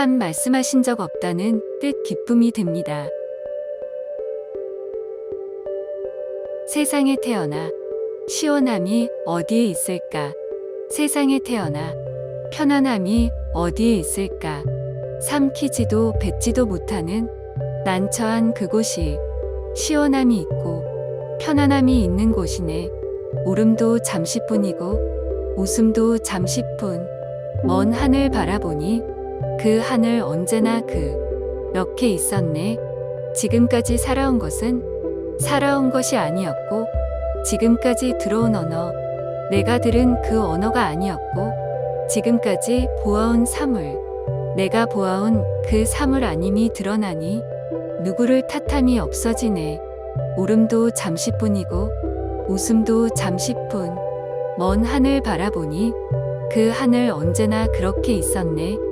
한 말씀하신 적 없다는 뜻 기쁨이 듭니다. 세상에 태어나 시원함이 어디에 있을까? 세상에 태어나 편안함이 어디에 있을까? 삼키지도 뱉지도 못하는 난처한 그곳이 시원함이 있고 편안함이 있는 곳이네. 울음도 잠시뿐이고 웃음도 잠시뿐. 먼 하늘 바라보니 그 하늘 언제나 그렇게 있었네. 지금까지 살아온 것은 살아온 것이 아니었고 지금까지 들어온 언어, 내가 들은 그 언어가 아니었고 지금까지 보아온 사물, 내가 보아온 그 사물 아님이 드러나니 누구를 탓함이 없어지네. 울음도 잠시뿐이고 웃음도 잠시뿐. 먼 하늘 바라보니 그 하늘 언제나 그렇게 있었네.